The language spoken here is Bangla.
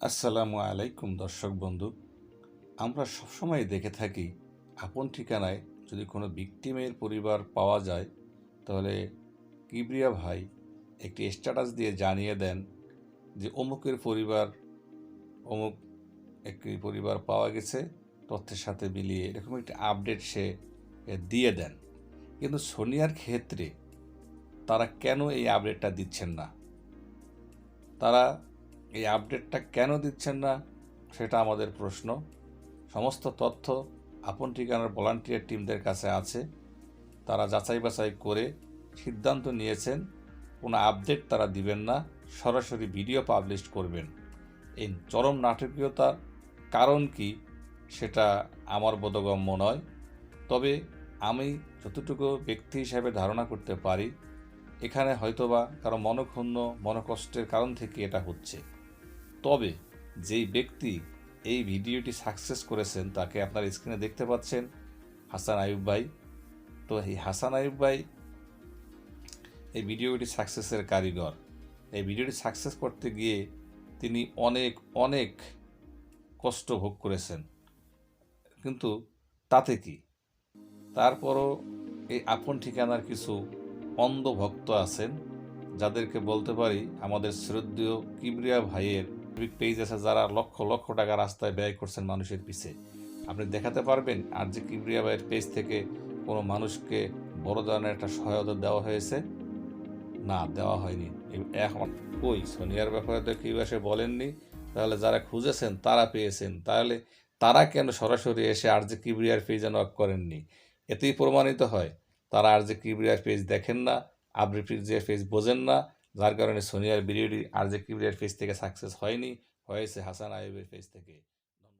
আসসালামু আলাইকুম দর্শক বন্ধু। আমরা সবসময় দেখে থাকি, আপন ঠিকানায় যদি কোনো ভিকটিমের পরিবার পাওয়া যায়, তাহলে কিবরিয়া ভাই একটি স্ট্যাটাস দিয়ে জানিয়ে দেন যে অমুকের পরিবার, অমুক একটি পরিবার পাওয়া গেছে, তথ্যের সাথে মিলিয়ে এরকম একটি আপডেট সে দিয়ে দেন। কিন্তু সোনিয়ার ক্ষেত্রে তারা কেন এই আপডেটটা দিচ্ছেন না? তারা এই আপডেটটা কেন দিচ্ছেন না, সেটা আমাদের প্রশ্ন। সমস্ত তথ্য আপন ঠিকানার ভলান্টিয়ার টিমদের কাছে আছে। তারা যাচাই বাছাই করে সিদ্ধান্ত নিয়েছেন, কোনো আপডেট তারা দিবেন না, সরাসরি ভিডিও পাবলিশ করবেন। এই চরম নাটকীয়তার কারণ কি, সেটা আমার বোধগম্য নয়। তবে আমি যতটুকু ব্যক্তি হিসাবে ধারণা করতে পারি, এখানে হয়তোবা কারও মনক্ষুণ্ণ, মনকষ্টের কারণ থেকে এটা হচ্ছে। তবে যেই ব্যক্তি এই ভিডিওটি সাকসেস করেছেন, তাকে আপনার স্ক্রিনে দেখতে পাচ্ছেন হাসান আয়ুব ভাই। তো এই হাসান আয়ুব ভাই এই ভিডিওটি সাকসেসের কারিগর। এই ভিডিওটি সাকসেস করতে গিয়ে তিনি অনেক অনেক কষ্ট ভোগ করেছেন। কিন্তু তাতে কি? তারপরও এই আপন ঠিকানার কিছু অন্ধ ভক্ত আছেন, যাদেরকে বলতে পারি আমাদের শ্রদ্ধেয় কিবরিয়া ভাইয়ের পেজ আছে যারা লক্ষ লক্ষ টাকা রাস্তায় ব্যয় করছেন মানুষের পিছে। আপনি দেখাতে পারবেন আর যে কিবরিয়া ভাইয়ের পেজ থেকে কোনো মানুষকে বড় ধরনের একটা সহায়তা দেওয়া হয়েছে? না, দেওয়া হয়নি। এখন কই সোনিয়ার ব্যাপারে তো কেউ এসে বলেননি। তাহলে যারা খুঁজেছেন, তারা পেয়েছেন। তাহলে তারা কেন সরাসরি এসে আর যে কিবরিয়ার পেজ নক করেননি? এতেই প্রমাণিত হয়। তারা আর যে কিবরিয়ার পেজ দেখেন না আবরি যে পেজ বোঝেন না যার কারণে সোনিয়ার ভিডিওটি আর জে কিবরিয়ার ফেস থেকে সাকসেস হয়নি, হয়েছে হাসান আইবের ফেস থেকে।